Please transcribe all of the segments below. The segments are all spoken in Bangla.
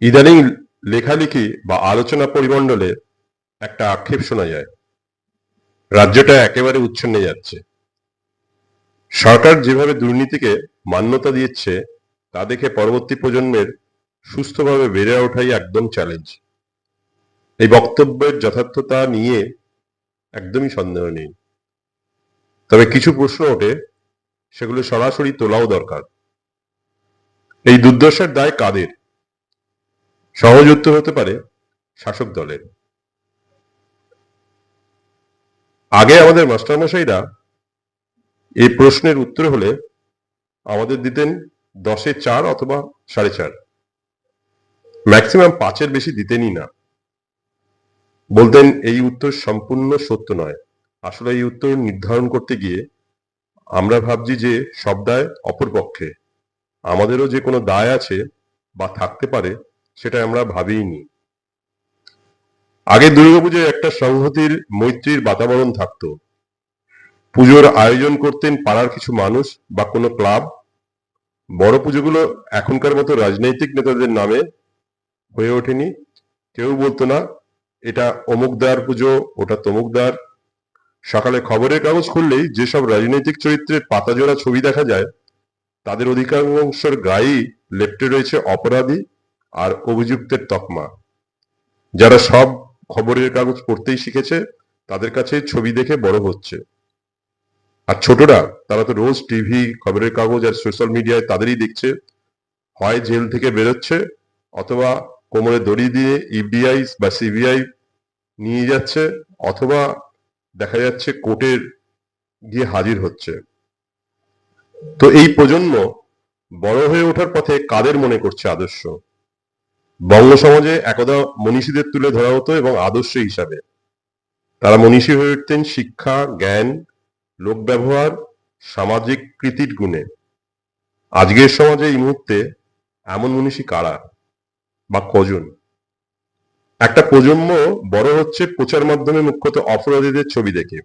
ইদানিং লেখালেখি বা আলোচনা পরিমণ্ডলে একটা আক্ষেপ শোনা যায়। রাজ্যটা একেবারে উচ্ছন্নে যাচ্ছে। সরকার যেভাবে দুর্নীতিকে মান্যতা দিচ্ছে, তা দেখে পরবর্তী প্রজন্মের সুস্থভাবে বেড়ে ওঠাই একদম চ্যালেঞ্জ এই বক্তব্যের যথার্থতা নিয়ে একদমই সন্দেহ নেই। তবে কিছু প্রশ্ন ওঠে, সেগুলো সরাসরি তোলাও দরকার। এই দুর্দশার দায় কাদের? সহজ উত্তর হতে পারে শাসক দলের। আগে আমাদের মাস্টারমশাইরা এই প্রশ্নের উত্তর হলে আমাদের দিতেন দশে চার অথবা সাড়ে চার। ম্যাক্সিমাম পাঁচের বেশি দিতেনই না। বলতেন, এই উত্তর সম্পূর্ণ সত্য নয়। আসলে এই উত্তর নির্ধারণ করতে গিয়ে আমরা ভাবছি যে সব দায় অপরপক্ষে। আমাদেরও যে কোনো দায় আছে বা থাকতে পারে সেটা আমরা ভাবিনি আগে দুর্গাপুজোয় একটা সংহতির, মৈত্রীর বাতাবরণ থাকতো। পুজোর আয়োজন করতেন পাড়ার কিছু মানুষ বা কোনো ক্লাব। বড় পুজোগুলো এখনকার মতো রাজনৈতিক নেতাদের নামে হয়ে ওঠেনি। কেউ বলতো না, এটা অমুকদার পুজো, ওটা তমুকদার। সকালে খবরের কাগজ খুললেই যেসব রাজনৈতিক চরিত্রের পাতাজোড়া ছবি দেখা যায়, তাদের অধিকাংশের গায়েই লেপ্টে রয়েছে অপরাধী আর অভিযুক্তের তকমা। যারা সব খবরের কাগজ পড়তেই শিখেছে, তাদের কাছে ছবি দেখে বড় হচ্ছে। আর ছোটরা, তারা তো রোজ টিভি, খবরের কাগজ আর সোশ্যাল মিডিয়ায় তাদেরই দেখছে। হয় জেল থেকে বেরোচ্ছে, অথবা কোমরে দড়ি দিয়ে ইবিআই বা সিবিআই নিয়ে যাচ্ছে, অথবা দেখা যাচ্ছে কোর্টের গিয়ে হাজির হচ্ছে। তো এই প্রজন্ম বড় হয়ে ওঠার পথে কাদের মনে করছে আদর্শ? বঙ্গ সমাজে একদা মনীষীদের তুলে ধরা হতো এবং আদর্শ হিসাবে। তারা মনীষী হয়ে উঠতেন শিক্ষা, জ্ঞান লোক ব্যবহার সামাজিক কৃতির গুণে। আজকের সমাজে এই মুহূর্তে এমন মনীষী কারা বা কজন? একটা প্রজন্ম বড় হচ্ছে প্রচার মাধ্যমে মুখ্যত অপরাধীদের ছবি দেখে।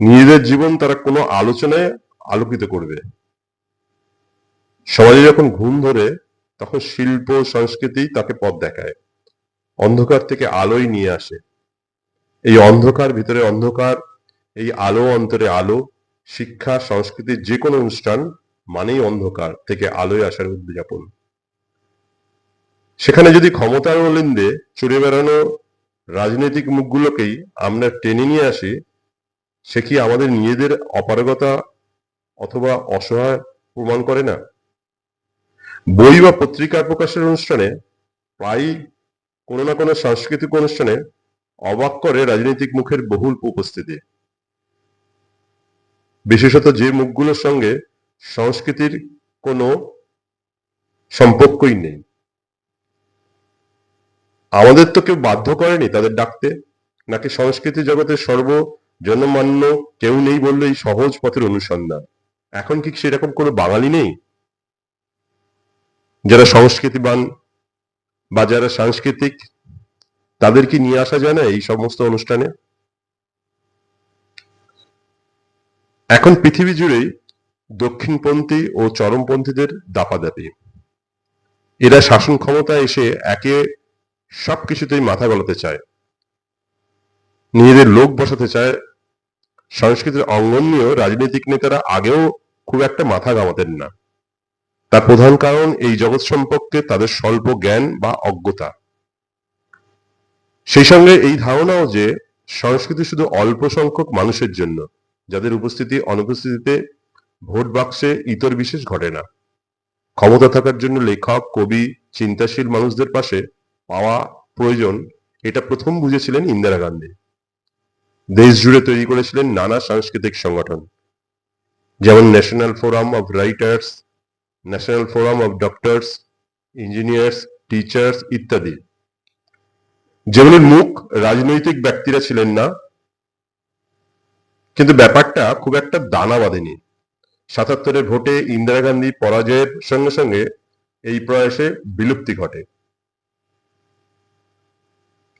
নিজেদের জীবন তারা কোনো আলোচনায় আলোকিত করবে। সমাজে যখন ঘুম ধরে তখন শিল্প সংস্কৃতি তাকে পথ দেখায়। অন্ধকার থেকে আলোয় নিয়ে আসে। এই অন্ধকার ভিতরে অন্ধকার, এই আলো অন্তরে আলো, শিক্ষা সংস্কৃতির যে কোনো অনুষ্ঠান মানেই অন্ধকার থেকে আলোয় আসার উদযাপন। সেখানে যদি ক্ষমতার অলিন্দে চড়ে বেড়ানো রাজনৈতিক মুখগুলোকেই আমরা টেনে নিয়ে আসি, সে কি আমাদের নিজেদের অপারগতা অথবা অসহায় প্রমাণ করে না? বই বা পত্রিকা প্রকাশের অনুষ্ঠানে প্রায়ই কোনো না কোনো সাংস্কৃতিক অনুষ্ঠানে অবাক করে রাজনৈতিক মুখের বহুল উপস্থিতি। বিশেষত যে মুখগুলোর সঙ্গে সংস্কৃতির কোনো সম্পর্কই নেই। আমাদের তো কেউ বাধ্য করেনি তাদের ডাকতে, নাকি সংস্কৃতি জগতের সর্ব জনমান্য কেউ নেই বললে এই সহজ পথের অনুসন্ধান। এখন কি সেরকম কোনো বাঙালি নেই? যারা সংস্কৃতিবান বা যারা সাংস্কৃতিক, তাদেরকে নিয়ে আসা যায় না এই সমস্ত অনুষ্ঠানে? এখন পৃথিবী জুড়েই দক্ষিণপন্থী ও চরমপন্থীদের দাপাদাপি। এরা শাসন ক্ষমতায় এসে একে সবকিছুতেই মাথা গলাতে চায়। নিজেদের লোক বসাতে চায়। সংস্কৃতির অঙ্গন নিয়েও রাজনৈতিক নেতারা আগেও খুব একটা মাথা ঘামাতেন না। তার প্রধান কারণ এই জগৎ সম্পর্কে তাদের স্বল্প জ্ঞান বা অজ্ঞতা। সেই সঙ্গে এই ধারণাও যে সংস্কৃতি শুধু অল্প সংখ্যক মানুষের জন্য, যাদের উপস্থিতি অনুপস্থিতিতে ভোট বাক্সে ইতর বিশেষ ঘটে না। ক্ষমতা থাকার জন্য লেখক, কবি, চিন্তাশীল মানুষদের পাশে পাওয়া প্রয়োজন, এটা প্রথম বুঝেছিলেন ইন্দিরা গান্ধী। দেশ জুড়ে তৈরি করেছিলেন নানা সাংস্কৃতিক সংগঠন, যেমন national forum of writers national forum of doctors engineers teachers ইত্যাদি। যেগুলির মুখ, রাজনৈতিক ব্যক্তিরা ছিলেন না, কিন্তু ব্যাপারটা খুব একটা দানা বাঁধেনি সাতাত্তরের ভোটে ইন্দিরা গান্ধী পরাজয়ের সঙ্গে সঙ্গে এই প্রয়াসে বিলুপ্তি ঘটে।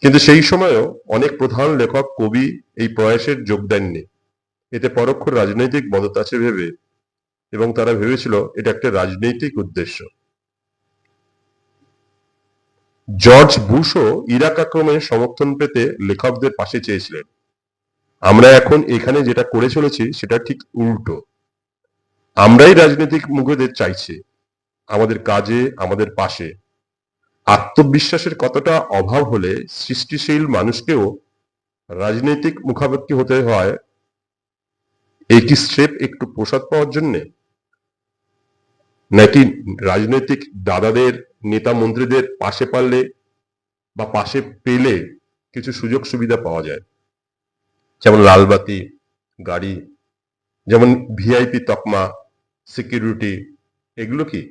কিন্তু সেই সময়েও অনেক প্রধান লেখক, কবি এই প্রয়াসের যোগ দেননি। এতে পরোক্ষ রাজনৈতিক মদত ভেবে এবং তারা ভেবেছিল এটা একটা রাজনৈতিক উদ্দেশ্য। জর্জ বুশও ইরাক আক্রমণের সমর্থন পেতে লেখকদের পাশে চেয়েছিলেন। আমরা এখন এখানে যেটা করে চলেছি, সেটা ঠিক উল্টো। আমরাই রাজনৈতিক মুখদের চাইছি, আমাদের কাজে, আমাদের পাশে। আত্মবিশ্বাসের কতটা অভাব হলে সৃষ্টিশীল মানুষকেও রাজনৈতিক মুখাপেক্ষি হতে হয় এই কি একটু প্রসাদ পাওয়ার জন্যে? নাকি রাজনৈতিক দাদাদের, নেতা মন্ত্রীদের পাশে পারলে বা পাশে পেলে কিছু সুযোগ সুবিধা পাওয়া যায়? যেমন লালবাতি, গাড়ি, যেমন ভিআইপি তকমা, সিকিউরিটি, এগুলো কি?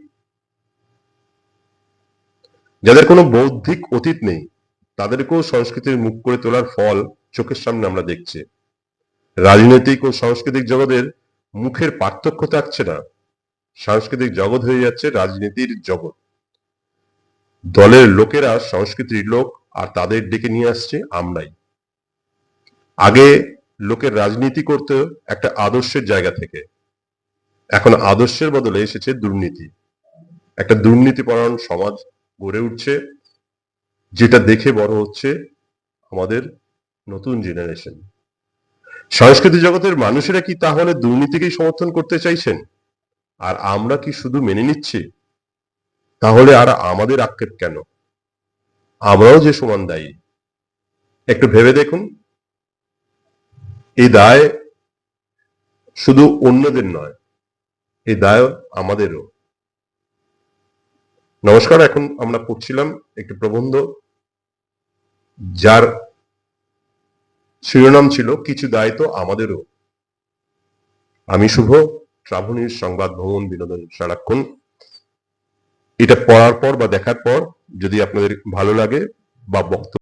যাদের কোনো বৌদ্ধিক অতীত নেই, তাদেরকেও সংস্কৃতির মুখ করে তোলার ফল চোখের সামনে আমরা দেখছি। রাজনৈতিক ও সাংস্কৃতিক জগতের মুখের পার্থক্য থাকছে না। সাংস্কৃতিক জগৎ হয়ে যাচ্ছে, রাজনীতির জগৎ। দলের লোকেরা সংস্কৃতির লোক, আর তাদের ডেকে নিয়ে আসছে আমরাই। আগে লোকের রাজনীতি করতে একটা আদর্শের জায়গা থেকে। এখন আদর্শের বদলে এসেছে দুর্নীতি। একটা দুর্নীতিপরায়ণ সমাজ গড়ে উঠছে, যেটা দেখে বড় হচ্ছে আমাদের নতুন জেনারেশন সংস্কৃতি জগতের মানুষেরা কি তাহলে দুর্নীতিকেই সমর্থন করতে চাইছেন? আর আমরা কি শুধু মেনে নিচ্ছি? তাহলে আর আমাদের আক্ষেপ কেন? আমরাও যে সমান দায়ী। একটু ভেবে দেখুন। এই দায় শুধু অন্যদের নয়, এই দায় আমাদেরও। নমস্কার, এখন আমরা পড়ছিলাম একটি প্রবন্ধ যার শিরোনাম ছিল, কিছু দায়িত্ব আমাদেরও। আমি শুভ শ্রাবণীর সংবাদ ভবন বিনোদন সারাক্ষণ। এটা পড়ার পর বা দেখার পর যদি আপনাদের ভালো লাগে বা বক্তব্য